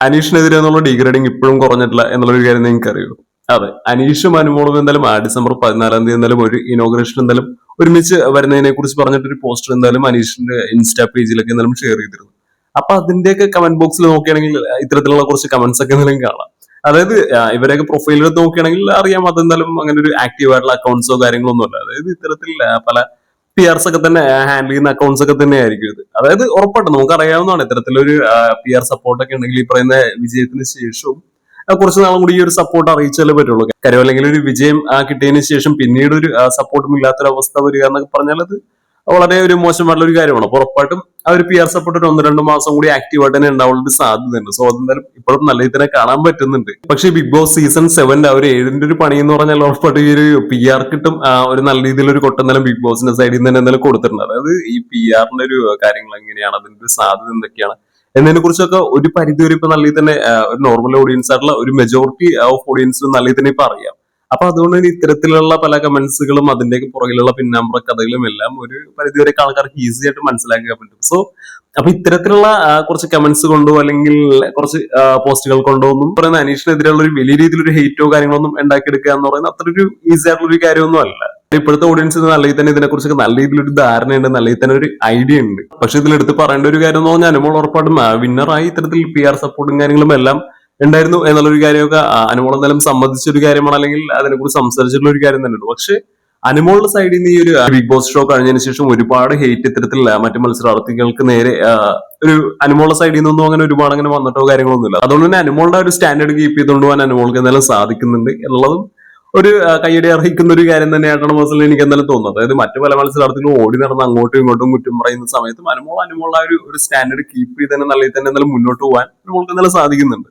അനീഷിനെതിരെ എന്നുള്ള ഡിഗ്രേഡിങ് ഇപ്പോഴും കുറഞ്ഞിട്ടില്ല എന്നുള്ളൊരു കാര്യം നിങ്ങൾക്ക് അറിയൂ അതെ. അനീഷും അനുമോളും എന്തായാലും ആ ഡിസംബർ പതിനാലാം തീയതി എന്തായാലും ഒരു ഇനോഗ്രേഷൻ എന്തായാലും ഒരുമിച്ച് വരുന്നതിനെ കുറിച്ച് പറഞ്ഞിട്ടൊരു പോസ്റ്റർ എന്തായാലും അനീഷിന്റെ ഇൻസ്റ്റാ പേജിലൊക്കെ എന്തായാലും ഷെയർ ചെയ്തിരുന്നു. അപ്പൊ അതിന്റെയൊക്കെ കമന്റ് ബോക്സിൽ നോക്കുകയാണെങ്കിൽ ഇത്തരത്തിലുള്ള കുറച്ച് കമന്റ്സ് ഒക്കെ എന്തെങ്കിലും കാണാം. അതായത് ഇവരെയൊക്കെ പ്രൊഫൈലിൽ നോക്കുകയാണെങ്കിൽ അറിയാം അതെന്തായാലും അങ്ങനെ ഒരു ആക്റ്റീവ് ആയിട്ടുള്ള അക്കൗണ്ട്സോ കാര്യങ്ങളോ അല്ല അതായത് ഇത്തരത്തിൽ പല പി ആർസ് ഒക്കെ തന്നെ ഹാൻഡിൽ ചെയ്യുന്ന അക്കൗണ്ട്സ് ഒക്കെ തന്നെ ആയിരിക്കും ഇത്. അതായത് ഉറപ്പായിട്ടും നമുക്ക് അറിയാവുന്നതാണ് ഇത്തരത്തിലൊരു പി ആർ സപ്പോർട്ട് ഒക്കെ ഉണ്ടെങ്കിൽ ഈ പറയുന്ന വിജയത്തിന് ശേഷവും കുറച്ച് നാളും കൂടി ഈ ഒരു സപ്പോർട്ട് അറിയിച്ചാലേ പറ്റുള്ളൂ. കാര്യം അല്ലെങ്കിൽ ഒരു വിജയം കിട്ടിയതിന് ശേഷം പിന്നീട് ഒരു സപ്പോർട്ടും ഇല്ലാത്തൊരവസ്ഥ വരിക എന്നൊക്കെ പറഞ്ഞാൽ അത് വളരെ ഒരു മോശമായിട്ടുള്ള ഒരു കാര്യമാണ്. അപ്പൊ ഉറപ്പായിട്ടും ഒരു പി ആർ സപ്പോർട്ട് ഒന്ന് രണ്ട് മാസം കൂടി ആക്റ്റീവ് ആയിട്ട് തന്നെ ഉണ്ടാവാനുള്ള സാധ്യതയുണ്ട്. സോ അതെന്തായാലും ഇപ്പോഴും നല്ല രീതിയിൽ തന്നെ കാണാൻ പറ്റുന്നുണ്ട്. പക്ഷേ ബിഗ് ബോസ് സീസൺ സെവന്റെ ആ ഒരു ഏഴിന്റെ ഒരു പണി എന്ന് പറഞ്ഞാൽ ഉറപ്പായിട്ട് ഈ ഒരു പി ആർ കിട്ടും. ഒരു നല്ല രീതിയിൽ ഒരു കൊട്ടെന്നാലും ബിഗ് ബോസിന്റെ സൈഡിൽ നിന്ന് തന്നെ എന്തായാലും കൊടുത്തിട്ടുണ്ട്. അതായത് ഈ പി ആറിന്റെ ഒരു കാര്യങ്ങൾ എങ്ങനെയാണ്? അതിന്റെ ഒരു സാധ്യത എന്തൊക്കെയാണ്? എന്നതിനെ കുറിച്ചൊക്കെ ഒരു പരിധി വരെ ഇപ്പൊ നല്ല രീതി തന്നെ ഒരു നോർമൽ ഓഡിയൻസ് ആയിട്ടുള്ള ഒരു മെജോറിറ്റി ഓഫ് ഓഡിയൻസിന് നല്ല രീതി തന്നെ ഇപ്പൊ അറിയാം. അപ്പൊ അതുകൊണ്ട് തന്നെ ഇത്തരത്തിലുള്ള പല കമന്റ്സുകളും അതിന്റെ പുറകിലുള്ള പിന്നാമ്പുറ കഥകളും എല്ലാം ഒരു പരിധിവരെ ആൾക്കാർക്ക് ഈസി ആയിട്ട് മനസ്സിലാക്കാൻ പറ്റും. സോ അപ്പൊ ഇത്തരത്തിലുള്ള കുറച്ച് കമന്റ്സ് കൊണ്ടോ അല്ലെങ്കിൽ കുറച്ച് പോസ്റ്റുകൾ കൊണ്ടോ ഒന്നും പറയുന്ന അനീഷിനെതിരെയുള്ള ഒരു വലിയ രീതിയിലൊരു ഹെയ്റ്റോ കാര്യങ്ങളൊന്നും ഉണ്ടാക്കിയെടുക്കുക എന്ന് പറയുന്നത് അത്ര ഒരു ഈസി ആയിട്ടുള്ള ഒരു കാര്യമൊന്നും അല്ല. ഇപ്പോഴത്തെ ഓഡിയൻസിന് നല്ല രീതിയിൽ തന്നെ ഇതിനെക്കുറിച്ച് നല്ല രീതിയിലൊരു ധാരണയുണ്ട് നല്ല രീതിയിൽ തന്നെ ഒരു ഐഡിയ ഉണ്ട്. പക്ഷെ ഇതിലെടുത്ത് പറയേണ്ട ഒരു കാര്യം എന്ന് പറഞ്ഞാൽ അനുമോൾ ഉറപ്പായിട്ടും വിന്നറായി ഇത്തരത്തിൽ പി ആർ സപ്പോർട്ടും കാര്യങ്ങളും എല്ലാം ഉണ്ടായിരുന്നു എന്നുള്ളൊരു കാര്യമൊക്കെ അനുമോൾ എന്തായാലും സംബന്ധിച്ച ഒരു കാര്യമാണ് അല്ലെങ്കിൽ അതിനെക്കുറിച്ച് സംസാരിച്ചിട്ടുള്ള ഒരു കാര്യം തന്നെയുണ്ട്. പക്ഷെ അനുമോളുടെ സൈഡിൽ നിന്ന് ഈ ഒരു ബിഗ് ബോസ് ഷോ കഴിഞ്ഞതിന് ശേഷം ഒരുപാട് ഹെയ്റ്റ് ഇത്തരത്തിലുള്ള മറ്റു മത്സരാർത്ഥികൾക്ക് നേരെ ഒരു അനുമോളുടെ സൈഡിൽ നിന്നൊന്നും അങ്ങനെ ഒരുപാട് അങ്ങനെ വന്നിട്ടോ കാര്യങ്ങളൊന്നുമില്ല. അതുകൊണ്ട് തന്നെ അനുമോളുടെ ഒരു സ്റ്റാൻഡേർഡ് കീപ്പ് ചെയ്തുകൊണ്ട് പോകാൻ അനുമോൾക്ക് എന്തായാലും സാധിക്കുന്നുണ്ട് എന്നുള്ളതും ഒരു കൈയടി അർഹിക്കുന്ന ഒരു കാര്യം തന്നെയായിട്ടാണ് മനസ്സിൽ എനിക്ക് എന്തായാലും തോന്നുന്നത്. അതായത് മറ്റു പല മത്സരാർത്ഥികളും ഓടി നടന്ന് അങ്ങോട്ടും ഇങ്ങോട്ടും കുറ്റം പറയുന്ന സമയത്തും അനുമോൾ അനുമോളുടെ ഒരു സ്റ്റാൻഡേർഡ് കീപ്പ് ചെയ്ത് തന്നെ നല്ല തന്നെ എന്തായാലും മുന്നോട്ട് പോകാൻ അനുമോൾക്ക് എന്തായാലും സാധിക്കുന്നുണ്ട്.